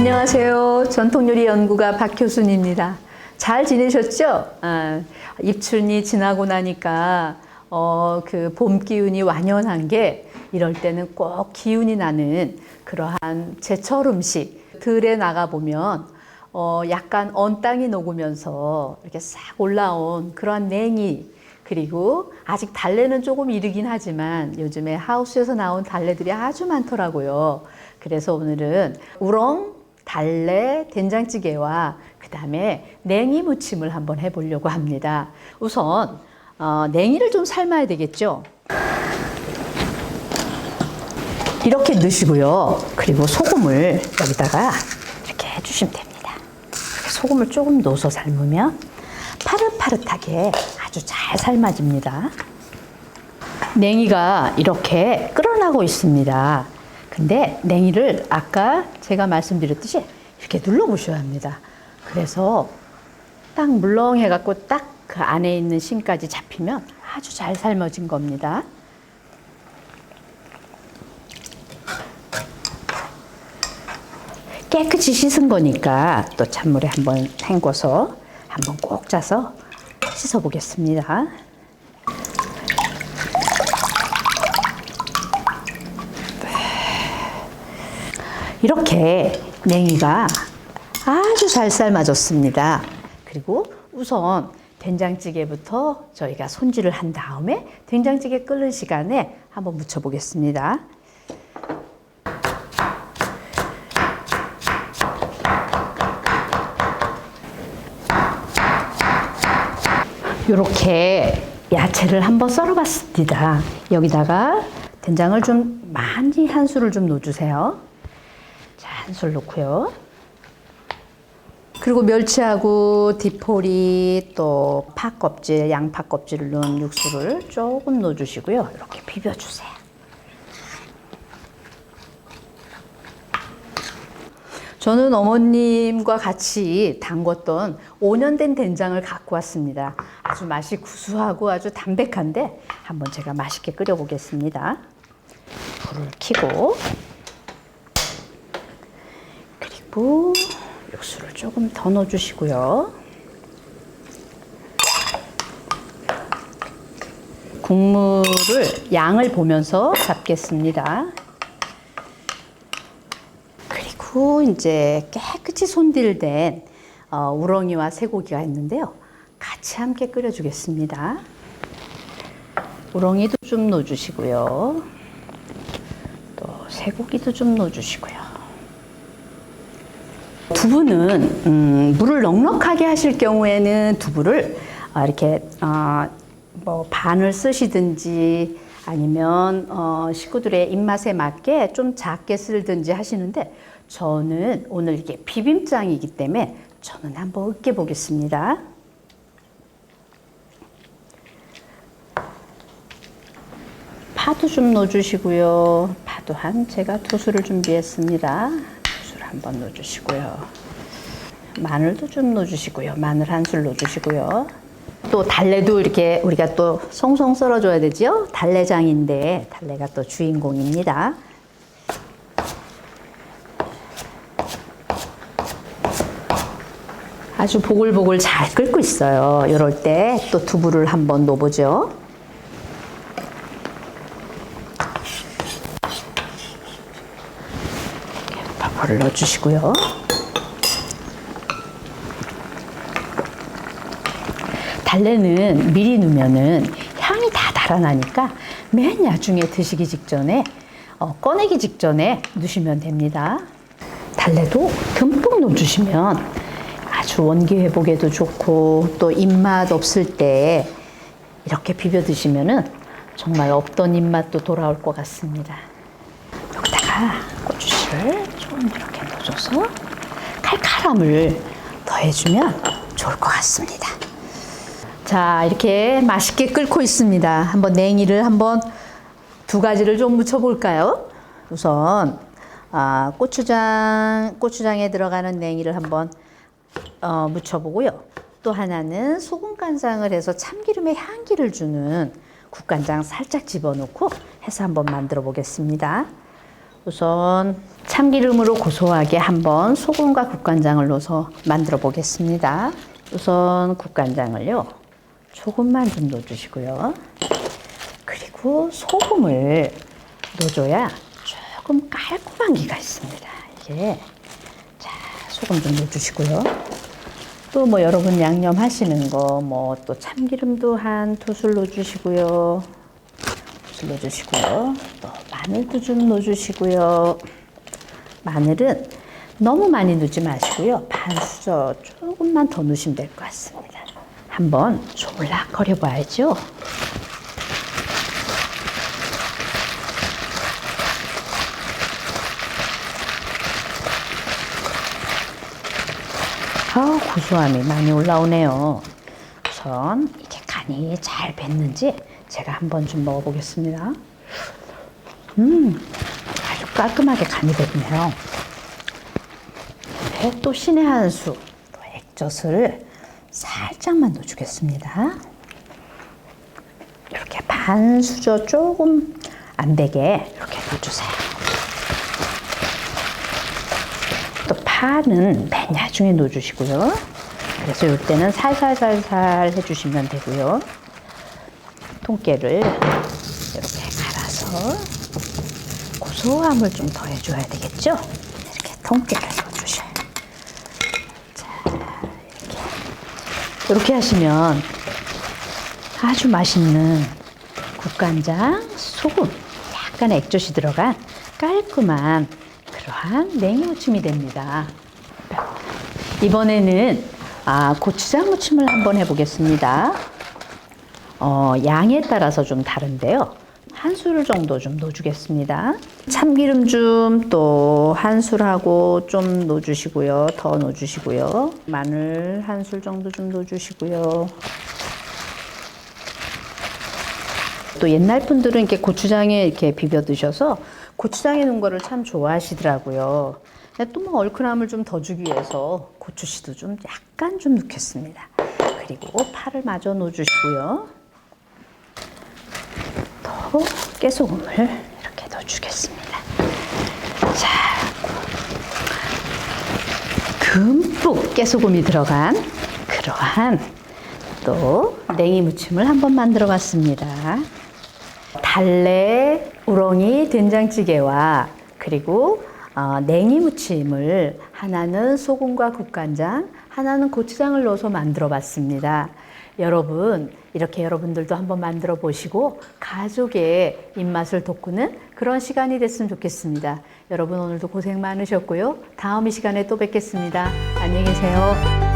안녕하세요. 전통요리 연구가 박효순입니다. 잘 지내셨죠? 아, 입춘이 지나고 나니까 어, 그 봄 기운이 완연한 게 이럴 때는 꼭 기운이 나는 그러한 제철 음식 들에 나가 보면 어, 약간 언 땅이 녹으면서 이렇게 싹 올라온 그러한 냉이 그리고 아직 달래는 조금 이르긴 하지만 요즘에 하우스에서 나온 달래들이 아주 많더라고요. 그래서 오늘은 우렁 달래 된장찌개와 그 다음에 냉이 무침을 한번 해보려고 합니다. 우선 어, 냉이를 좀 삶아야 되겠죠. 이렇게 넣으시고요. 그리고 소금을 여기다가 이렇게 해주시면 됩니다. 소금을 조금 넣어서 삶으면 파릇파릇하게 아주 잘 삶아집니다. 냉이가 이렇게 끓어나고 있습니다. 근데 냉이를 아까 제가 말씀드렸듯이 이렇게 눌러보셔야 합니다. 그래서 딱 물렁해갖고 딱 그 안에 있는 심까지 잡히면 아주 잘 삶아진 겁니다. 깨끗이 씻은 거니까 또 찬물에 한번 헹궈서 한번 꼭 짜서 씻어 보겠습니다. 이렇게 냉이가 아주 잘 삶아졌습니다. 그리고 우선 된장찌개부터 저희가 손질을 한 다음에 된장찌개 끓는 시간에 한번 무쳐 보겠습니다. 이렇게 야채를 한번 썰어봤습니다. 여기다가 된장을 좀 많이 한 술을 좀 넣어주세요. 자, 한술 넣고요. 그리고 멸치하고 디포리 또 팥껍질, 양파 껍질을 넣은 육수를 조금 넣어주시고요. 이렇게 비벼주세요. 저는 어머님과 같이 담궜던 5년 된 된장을 갖고 왔습니다. 아주 맛이 구수하고 아주 담백한데 한번 제가 맛있게 끓여보겠습니다. 불을 켜고 그리고 육수를 조금 더 넣어주시고요. 국물을 양을 보면서 잡겠습니다. 그리고 이제 깨끗이 손질된 어, 우렁이와 쇠고기가 있는데요. 같이 함께 끓여주겠습니다. 우렁이도 좀 넣어주시고요. 또 쇠고기도 좀 넣어주시고요. 두부는 음, 물을 넉넉하게 하실 경우에는 두부를 어, 이렇게 어, 뭐 반을 쓰시든지 아니면 어, 식구들의 입맛에 맞게 좀 작게 쓸든지 하시는데 저는 오늘 이게 비빔장이기 때문에 저는 한번 으깨 보겠습니다. 파도 좀 넣어주시고요. 파도 한 제가 두 수를 준비했습니다. 한번 넣어주시고요. 마늘도 좀 넣어주시고요. 마늘 한 술 넣어주시고요. 또 달래도 이렇게 우리가 또 송송 썰어줘야 되죠. 달래장인데 달래가 또 주인공입니다. 아주 보글보글 잘 끓고 있어요. 이럴 때 또 두부를 한번 넣어보죠. 밥을 넣어주시고요. 달래는 미리 넣으면은 향이 다 달아나니까 맨 나중에 드시기 직전에 어, 꺼내기 직전에 넣으시면 됩니다. 달래도 듬뿍 넣어주시면 아주 원기 회복에도 좋고 또 입맛 없을 때 이렇게 비벼 드시면은 정말 없던 입맛도 돌아올 것 같습니다. 여기다가 고추씨를 좀 이렇게 넣어줘서 칼칼함을 더해주면 좋을 것 같습니다. 자, 이렇게 맛있게 끓고 있습니다. 한번 냉이를 한번 두 가지를 좀 무쳐볼까요? 우선 아, 고추장, 고추장에 들어가는 냉이를 한번 어, 무쳐보고요. 또 하나는 소금 간장을 해서 참기름의 향기를 주는 국간장 살짝 집어넣고 해서 한번 만들어 보겠습니다. 우선 참기름으로 고소하게 한번 소금과 국간장을 넣어서 만들어 보겠습니다. 우선 국간장을요. 조금만 좀 넣어주시고요. 그리고 소금을 넣어줘야 조금 깔끔한 기가 있습니다. 이게 자 소금 좀 넣어주시고요. 또 뭐 여러분 양념 하시는 거 뭐 또 참기름도 한 두 술 넣어주시고요. 두 술 넣어주시고요. 또 마늘도 좀 넣어주시고요. 마늘은 너무 많이 넣지 마시고요. 반 수저 조금만 더 넣으시면 될 것 같습니다. 한번 졸라거려 봐야죠. 아, 고소함이 많이 올라오네요. 우선 이게 간이 잘 뱄는지 제가 한번 좀 먹어보겠습니다. 음, 깔끔하게 간이 됐네요. 네, 또 신의 한 수, 또 액젓을 살짝만 넣어주겠습니다. 이렇게 반 수저 조금 안 되게 이렇게 넣어주세요. 또 파는 맨 나중에 넣어주시고요. 그래서 이때는 살살살살 해주시면 되고요. 통깨를 이렇게 갈아서 고소함을 좀 더해줘야 되겠죠? 이렇게 통깨를 넣어주셔요. 자, 이렇게. 이렇게 하시면 아주 맛있는 국간장, 소금, 약간 액젓이 들어간 깔끔한 그러한 냉무침이 됩니다. 이번에는 아, 고추장 무침을 한번 해보겠습니다. 어, 양에 따라서 좀 다른데요. 한 술 정도 좀 넣어주겠습니다. 참기름 좀 또 한 술하고 좀 넣어주시고요. 더 넣어주시고요. 마늘 한 술 정도 좀 넣어주시고요. 또 옛날 분들은 이렇게 고추장에 이렇게 비벼 드셔서 고추장에 넣은 거를 참 좋아하시더라고요. 또 뭐 얼큰함을 좀 더 주기 위해서 고추씨도 좀 약간 좀 넣겠습니다. 그리고 파를 마저 넣어주시고요. 더 깨소금을 이렇게 넣어주겠습니다. 자, 듬뿍 깨소금이 들어간 그러한 또 냉이 무침을 한번 만들어 봤습니다. 달래, 우렁이 된장찌개와 그리고 어, 냉이 무침을 하나는 소금과 국간장, 하나는 고추장을 넣어서 만들어 봤습니다. 여러분, 이렇게 여러분들도 한번 만들어 보시고 가족의 입맛을 돋구는 그런 시간이 됐으면 좋겠습니다. 여러분 오늘도 고생 많으셨고요. 다음 이 시간에 또 뵙겠습니다. 안녕히 계세요.